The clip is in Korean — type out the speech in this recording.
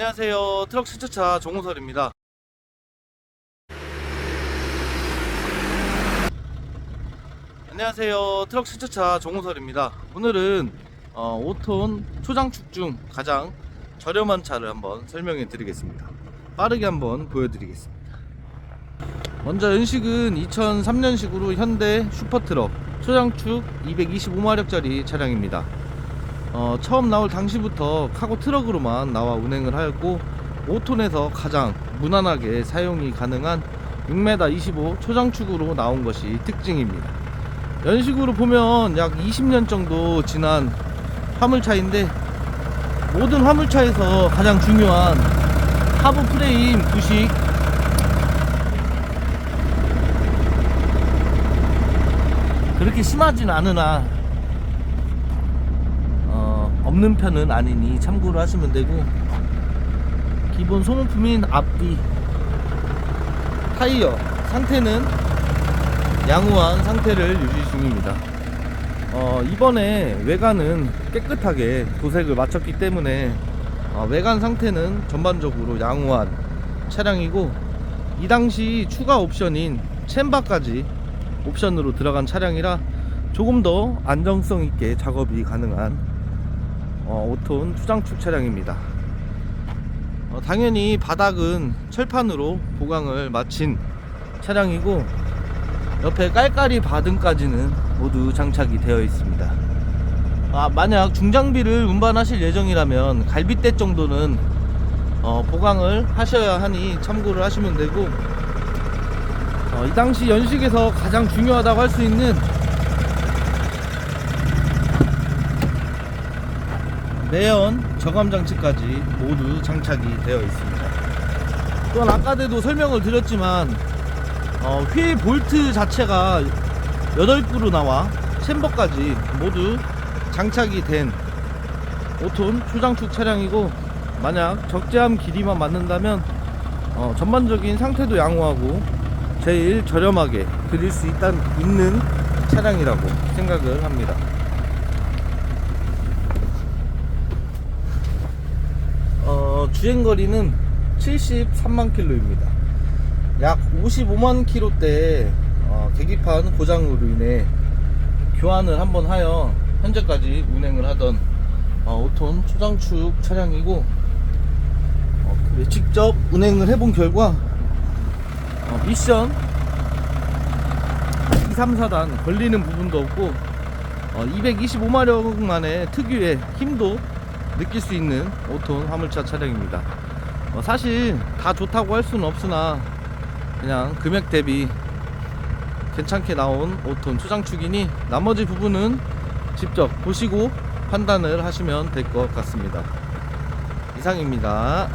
안녕하세요. 트럭 세차차 정우설입니다. 안녕하세요. 트럭 세차차 정우설입니다. 오늘은 어, 5톤 초장축 중 가장 저렴한 차를 한번 설명해 드리겠습니다. 빠르게 한번 보여드리겠습니다. 먼저 연식은 2003년식으로 현대 슈퍼트럭 초장축 225마력짜리 차량입니다. 어, 처음 나올 당시부터 카고 트럭으로만 나와 운행을 하였고 5톤에서 가장 무난하게 사용이 가능한 6m 25 초장축으로 나온 것이 특징입니다. 연식으로 보면 약 20년 정도 지난 화물차인데 모든 화물차에서 가장 중요한 하부 프레임 부식 그렇게 심하진 않으나 어, 없는 편은 아니니 참고로 하시면 되고 기본 소모품인 앞뒤 타이어 상태는 양호한 상태를 유지 중입니다. 어, 이번에 외관은 깨끗하게 도색을 마쳤기 때문에 어, 외관 상태는 전반적으로 양호한 차량이고 이 당시 추가 옵션인 챔버까지 옵션으로 들어간 차량이라 조금 더 안정성 있게 작업이 가능한 어, 5톤 투장축 차량입니다. 어, 당연히 바닥은 철판으로 보강을 마친 차량이고 옆에 깔깔이 바등까지는 모두 장착이 되어 있습니다. 아, 만약 중장비를 운반하실 예정이라면 갈빗대 정도는 어, 보강을 하셔야 하니 참고를 하시면 되고 어, 이 당시 연식에서 가장 중요하다고 할 수 있는 매연 저감 장치까지 모두 장착이 되어 있습니다. 또한 아까도 설명을 드렸지만 어, 휠 볼트 자체가 8구로 나와 챔버까지 모두 장착이 된 5톤 초장축 차량이고 만약 적재함 길이만 맞는다면 어, 전반적인 상태도 양호하고 제일 저렴하게 드릴 수 있다, 있는 차량이라고 생각을 합니다. 어, 주행거리는 73만 킬로입니다. 약 55만 킬로대 어, 계기판 고장으로 인해 교환을 한번 하여 현재까지 운행을 하던 어, 5톤 초장축 차량이고 어, 직접 운행을 해본 결과 어, 미션 2, 3, 4단 걸리는 부분도 없고 어, 225마력 만의 특유의 힘도 느낄 수 있는 5톤 화물차 차량입니다. 어, 사실 다 좋다고 할 수는 없으나 그냥 금액 대비 괜찮게 나온 5톤 초장축이니 나머지 부분은 직접 보시고 판단을 하시면 될 것 같습니다. 이상입니다.